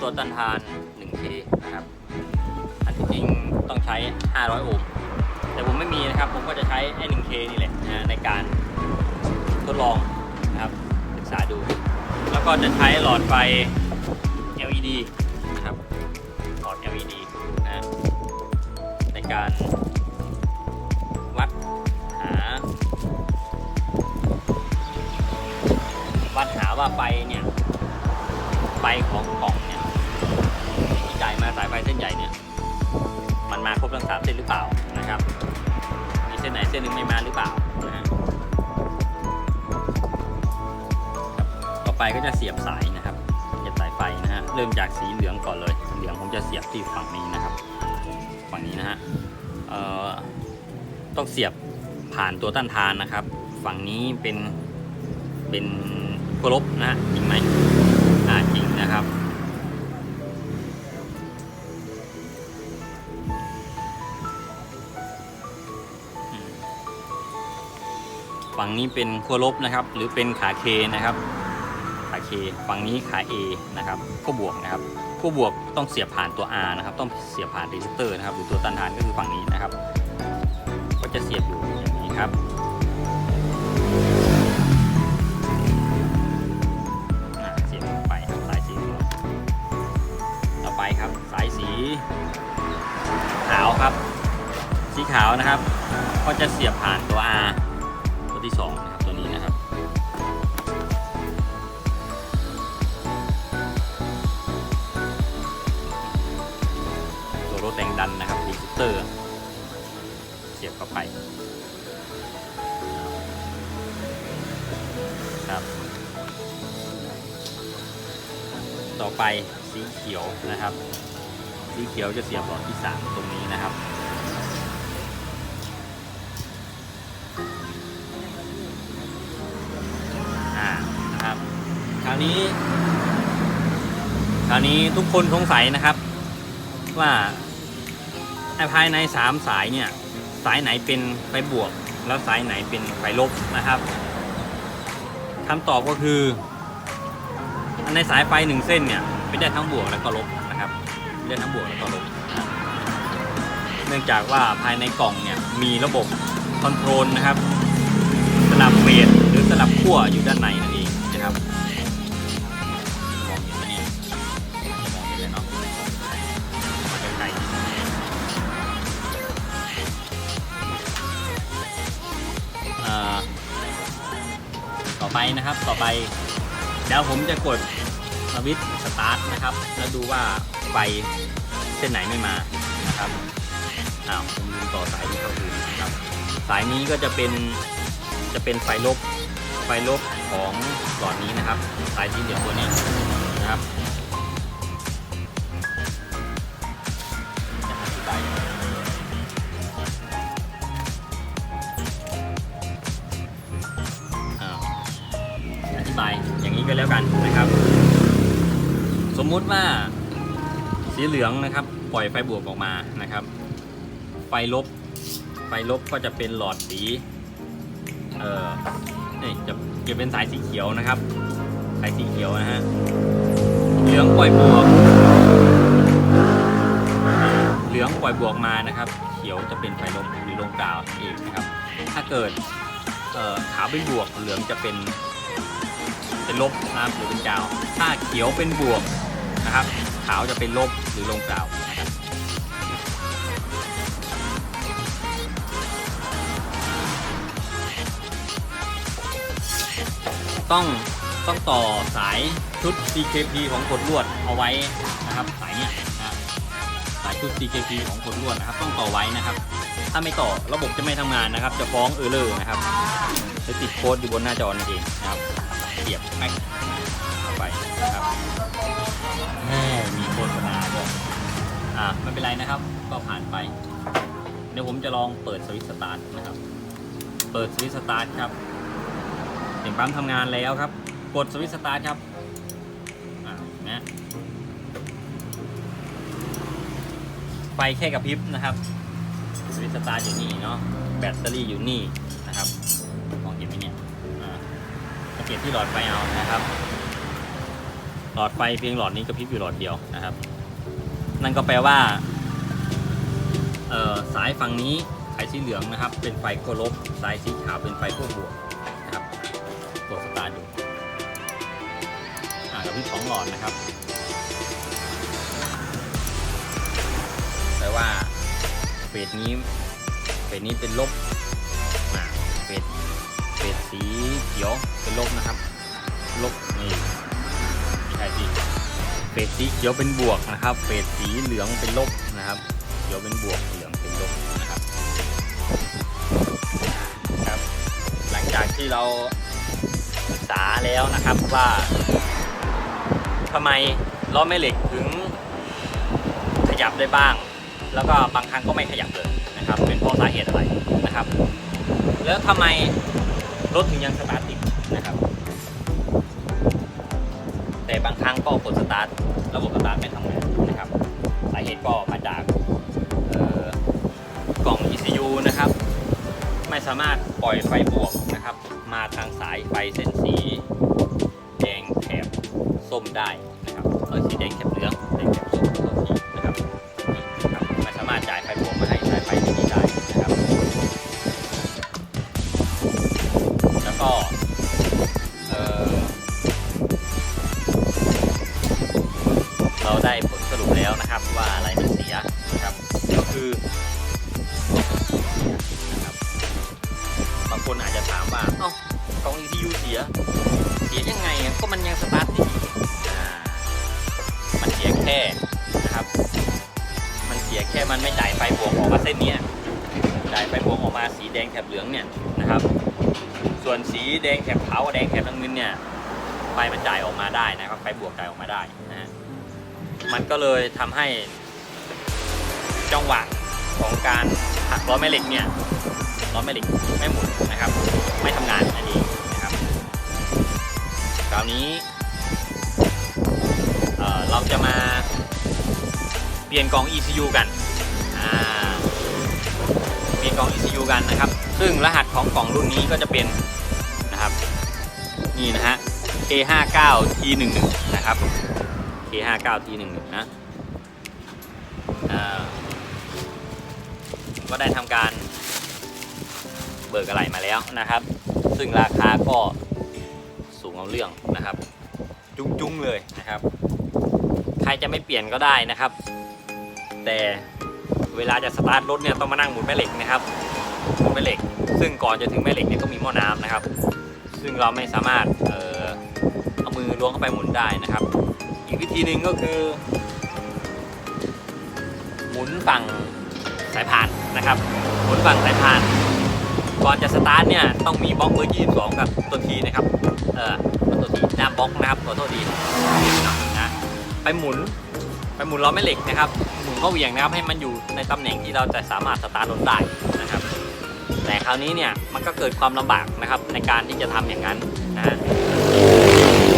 ตัวต้านทาน 1K นะครับ อันที่จริงต้องใช้ 500 โอห์ม แต่ผมไม่มีนะครับ ผมก็จะใช้ไอ้ 1K นี่แหละนะในการทดลองนะครับศึกษาดู แล้วก็จะใช้หลอดไฟ LED นะครับ หลอด LED นะในการวัดหา วัดหาว่าไฟเนี่ยไฟของกล่อง เส้นใหญ่เนี่ยมันมาครบทั้งสามเส้นหรือเปล่านะครับมีเส้นไหนเส้นหนึ่งไม่มาหรือเปล่านะฮะครับต่อไปก็จะเสียบสายนะครับเสียบสายไฟนะฮะเริ่มจากสีเหลืองก่อนเลยเหลืองผมจะเสียบที่ฝั่งนี้นะครับ ฝั่งนี้นะฮะเอ่อต้องเสียบผ่านตัวต้านทานนะครับ ฝั่งนี้เป็นเป็นกลบนะฮะจริงไหมอ่าจริงนะครับ ฝั่งนี้เป็นขั้วลบนะครับ หรือเป็นขาเคนะครับ ขาเคฝั่งนี้ขา A นะครับขั้วบวกนะครับขั้วบวกต้องเสียบผ่านตัว R นะครับ ต้องเสียบผ่านเรสิสเตอร์นะครับ หรือตัวต้านทานก็คือฝั่งนี้นะครับ ก็จะเสียบอยู่อย่างนี้ครับเสียบลงไปครับสายสีเหลืองต่อไปครับสายสีขาวครับ สีขาวนะครับ ก็จะเสียบผ่านตัว R ตัวที่สองนะครับตัวนี้นะครับตัวรถแรงดันนะครับรีซิสเตอร์เสียบเข้าไปครับต่อไปสีเขียวนะครับ สีเขียวจะเสียบหลอดที่ 3 ตรงนี้นะครับ นี้คราวนี้ทุกคนสงสัยนะครับ ว่าไอภายใน3สายเนี่ย สายไหนเป็นไฟบวก แล้วสายไหนเป็นไฟลบนะครับคำตอบก็คือในสายไฟหนึ่งเส้นเนี่ยเป็นได้ทั้งบวกและก็ลบนะครับเป็นได้ทั้งบวกและก็ลบนะครับเนื่องจากว่าภายในกล่องเนี่ยมีระบบคอนโทรลนะครับ สลับเฟสหรือสลับขั้วอยู่ด้านในนั่นเอง ไปนะครับ ต่อไปเดี๋ยวผมจะกดสวิตช์สตาร์ทนะครับ แล้วดูว่าไฟเส้นไหนไม่มานะครับอ้าวผมลืมต่อสายนี้เข้าคืนนะครับ สายนี้ก็จะเป็นจะเป็นไฟลบไฟลบของหลอดนี้นะครับ สายสีเหลืองตัวนี้นะครับายอย่างนี้ก็แล้วกันนะครับ สมมุติว่าสีเหลืองนะครับ ปล่อยไฟบวกออกมานะครับ ไฟลบ ไฟลบก็จะเป็นหลอดสีเอ่อนี่จะจะเป็นสายสีเขียวนะครับ สายสีเขียวนะฮะเหลืองปล่อยบวก เหลืองปล่อยบวกมานะครับ เขียวจะเป็นไฟลบหรือลงกาวเองนะครับ ถ้าเกิดขาวเป็นบวกเหลืองจะเป็น เป็นลบนะครับหรือเป็นกาว ถ้าเขียวเป็นบวกนะครับ ขาวจะเป็นลบหรือลงกาวต้องต้องต่อสายชุด CKP ของขดลวดเอาไว้นะครับสายเนี้ยนะสายชุด CKP ของขดลวดนะครับ ต้องต่อไว้นะครับ ถ้าไม่ต่อระบบจะไม่ทำงานนะครับ จะฟ้องเออร์เลอร์นะครับจะติดโค้ดอยู่บนหน้าจอนั่นเองนะครับ เสียบแม็กเข้าไปนะครับแหม่มีโฆษณาด้วยอ่าไม่เป็นไรนะครับ ก็ผ่านไป เดี๋ยวผมจะลองเปิดสวิตช์สตาร์ทนะครับ เปิดสวิตช์สตาร์ทครับเสียงปั๊มทำงานแล้วครับ กดสวิตช์สตาร์ทครับอ่านะไฟแค่กระพริบนะครับสวิตช์สตาร์ทอยู่นี่เนาะแบตเตอรี่อยู่นี่นะครับ กตที่หลอดไฟเอานะครับ หลอดไฟเพียงหลอดนี้กระพริบอยู่หลอดเดียวนะครับ นั่นก็แปลว่าสายฝั่งนี้สายสีเหลืองนะครับ เป็นไฟขั้วลบสายสีขาวเป็นไฟขั้วบวกนะครับกดสตาร์ทดูอ่ากระพริบสองหลอดนะครับแปลว่าเฟสนี้เฟสนี้เป็นลบ สีเขียวเป็นลบนะครับ ลบนี่ไม่ใช่สิเฟสสีเขียวเป็นบวกนะครับ เฟสสีเหลืองเป็นลบนะครับ เขียวเป็นบวกเหลืองเป็นลบนะครับครับ หลังจากที่เราศึกษาแล้วนะครับว่าทำไมล้อแม่เหล็กถึงขยับได้บ้าง แล้วก็บางครั้งก็ไม่ขยับเลยนะครับ เป็นเพราะสาเหตุอะไรนะครับ แล้วทำไม รถถึงยังสตาร์ทติดนะครับ แต่บางครั้งก็กดสตาร์ทระบบสตาร์ทไม่ทำงานนะครับสาเหตุก็มาจากกล่อง ECU นะครับ ไม่สามารถปล่อยไฟบวกนะครับ มาทางสายไฟเส้นสีแดงแถบส้มได้นะครับเออสีแดงแถบเหลืองแดงแถบียแค่มันไม่จ่ายไฟบวกออกมาเส้นเนี้ยจ่ายไฟบวกออกมาสีแดงแถบเหลืองเนี่ยนะครับ ส่วนสีแดงแถบขาวกับแดงแถบน้ำเงินเนี่ยไฟมันจ่ายออกมาได้นะครับไฟบวกจ่ายออกมาได้นะฮะมันก็เลยทำให้จังหวะของการหักล้อแม่เหล็กเนี่ยล้อแม่เหล็กไม่หมุนนะครับ ไม่ทำงานนั่นเองนะครับคราวนี้เเราจะมา เปลี่ยนกล่อง ECU กันอ่าเปลี่ยนกล่อง ECU กันนะครับ ซึ่งรหัสของกล่องรุ่นนี้ก็จะเป็นนะครับนี่นะฮะ K59 T11 นะครับ K59 T11 นะอ่าก็ได้ทำการเบิกอะไรมาแล้วนะครับ ซึ่งราคาก็สูงเอาเรื่องนะครับ จุ้งๆเลยนะครับ ใครจะไม่เปลี่ยนก็ได้นะครับ แต่เวลาจะสตาร์ทรถเนี่ยต้องมานั่งหมุนแม่เหล็กนะครับหมุนแม่เหล็ก ซึ่งก่อนจะถึงแม่เหล็กเนี่ยต้องมีหม้อน้ำนะครับ ซึ่งเราไม่สามารถเอ่อเอามือล้วงเข้าไปหมุนได้นะครับ อีกวิธีหนึ่งก็คือ หมุนฝั่งสายพานนะครับ หมุนฝั่งสายพาน ก่อนจะสตาร์ทเนี่ยต้องมีบล็อกเบอร์22 กับตัวทีนะครับเออตัวทีด้าบล็อกนะครับขอโทษทีนะไปหมุน ไปหมุนล้อแม่เหล็กนะครับหมุนเข้าเหวี่ยงนะครับให้มันอยู่ในตำแหน่งที่เราจะสามารถสตาร์ทรถได้นะครับ แต่คราวนี้เนี่ยมันก็เกิดความลำบากนะครับในการที่จะทำอย่างนั้นนะฮะ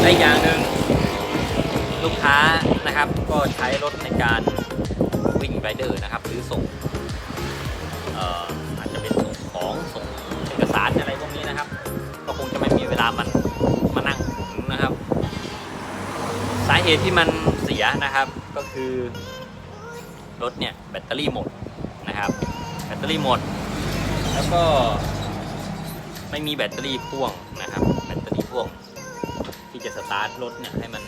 และอีกอย่างหนึ่งลูกค้านะครับก็ใช้รถในการวิ่งไรเดอร์นะครับหรือส่งเอ่ออาจจะเป็นส่งของส่งเอกสารอะไรพวกนี้นะครับ ก็คงจะไม่มีเวลามันมานั่งนะครับ สาเหตุที่มันเสียนะครับ ก็คือรถเนี่ยแบตเตอรี่หมดนะครับ แบตเตอรี่หมด แล้วก็ไม่มีแบตเตอรี่พ่วงนะครับ แบตเตอรี่พ่วง ที่จะสตาร์ทรถเนี่ยให้มัน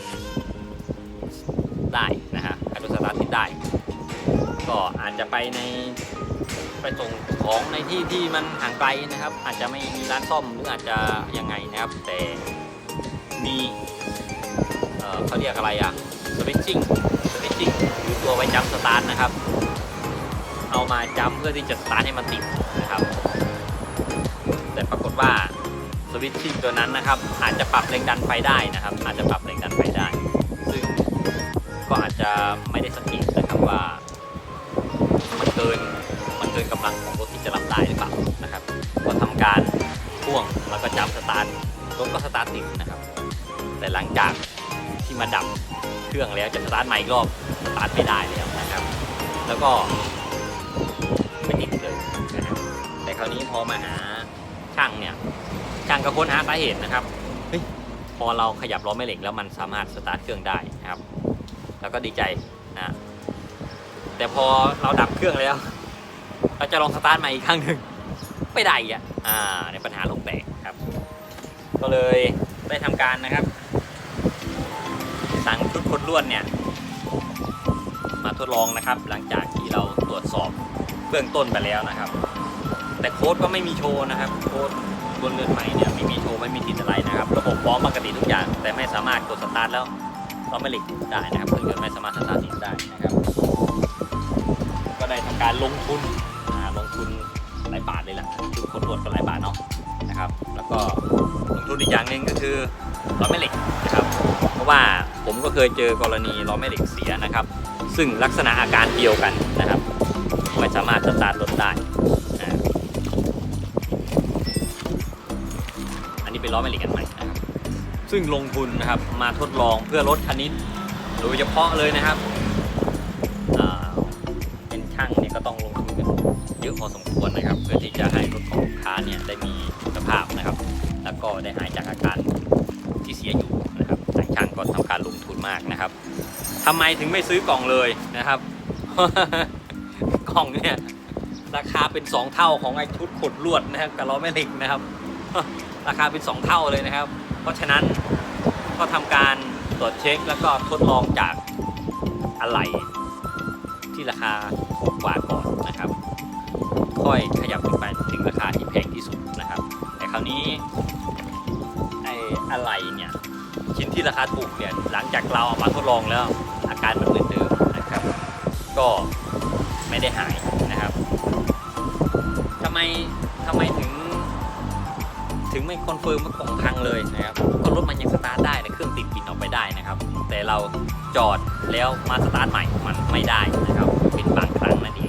ได้นะฮะให้รถสตาร์ทติดได้ ก็อาจจะไปในไปส่งของในที่ที่มันห่างไกลนะครับ อาจจะไม่มีร้านซ่อมหรืออาจจะยังไงนะครับ แต่มี เขาเรียกอะไรอะสวิตชิ่งสวิตชิ่งหรือตัวไว้จัมสตาร์ทนะครับ เอามาจัมเพื่อที่จะสตาร์ทให้มันติดนะครับ แต่ปรากฏว่าสวิตชิ่งตัวนั้นนะครับ อาจจะปรับแรงดันไฟได้นะครับ อาจจะปรับแรงดันไฟได้ ซึ่งก็อาจจะไม่ได้สังเกตนะครับว่า มันเกินมันเกินกำลังของรถที่จะรับได้หรือเปล่านะครับก็ทำการพ่วงแล้วก็จับสตาร์ทรถก็สตาร์ทติดนะครับ แต่หลังจาก ที่มาดับเครื่องแล้วจะสตาร์ทใหม่อีกรอบสตาร์ทไม่ได้แล้วนะครับ แล้วก็ไม่ติดเลยอมาหาช่างเนี่ยช่างก็ค้นหาสาเหตุนะครับเฮ้ยพอเราขยับล้อแม่เหล็กแล้วมันสามารถสตาร์ทเครื่องได้นะครับ แล้วก็ดีใจนะแต่พอเราดับเครื่องแล้ว เราจะลองสตาร์ทใหม่อีกครั้งหนึ่งไม่ได้อีกอะอ่าในปัญหาลงแตกครับ ก็เลยได้ทำการนะครับ สังชุดคนล้วนเนี่ย มาทดลองนะครับ หลังจากที่เราตรวจสอบเบื้องต้นไปแล้วนะครับ แต่โค้ดก็ไม่มีโชว์นะครับ โค้ดบนเรือนใหม่เนี่ยไม่มีโชว์ไม่มีทิศอะไรนะครับ ระบบพร้อมปกติทุกอย่าง แต่ไม่สามารถกดสตาร์ทแล้วเราไม่หลีกได้นะครับเครื่องยนต์ไม่สามารถสตาร์ทติดได้นะครับ ก็ได้ทำการลงทุนลงทุนหลายบาทเลยล่ะคือคนรวดก็หลายบาทเนาะนะครับ แล้วก็ลงทุนอีกอย่างหนึ่งก็คือ ล้อแม่เหล็กนะครับเพราะว่าผมก็เคยเจอกรณีล้อแม่เหล็กเสียนะครับ ซึ่งลักษณะอาการเดียวกันนะครับไม่สามารถสตาร์ทรถได้อันนี้เป็นล้อแม่เหล็กกันใหม่นะครับซึ่งลงทุนนะครับมาทดลองเพื่อรถคันนี้โดยเฉพาะเลยนะครับเป็นช่างเนี่ยก็ต้องลงทุนกันเยอะพอสมควรนะครับ เพื่อที่จะให้รถของลูกค้าเนี่ยได้มีคุณภาพนะครับ แล้วก็ได้หายจากอาการ มากนะครับทำไมถึงไม่ซื้อกล่องเลยนะครับ กล่องเนี่ยราคาเป็น 2 เท่าของไอ้ชุดขดลวดนะครับกับล้อแม่เหล็กนะครับ ราคาเป็น 2 เท่าเลยนะครับ เพราะฉะนั้นก็ทำการตรวจเช็คแล้วก็ทดลองจากอะไหล่ที่ราคาถูกกว่าก่อนนะครับ ค่อยขยับขึ้นไปถึงราคาที่แพง ชิ้นที่ราคาถูกเนี่ยหลังจากเราเอามาทดลองแล้ว อาการมันเหมือนเดิมนะครับ ก็ไม่ได้หายนะครับทำไมทำไมถึง ถึงไม่คอนเฟิร์มว่ากล่องพังเลยนะครับก็รถมันยังสตาร์ทได้นะเครื่องติดปิดออกไปได้นะครับ แต่เราจอดแล้วมาสตาร์ทใหม่มันไม่ได้นะครับ เป็นบางครั้งนั่นเอง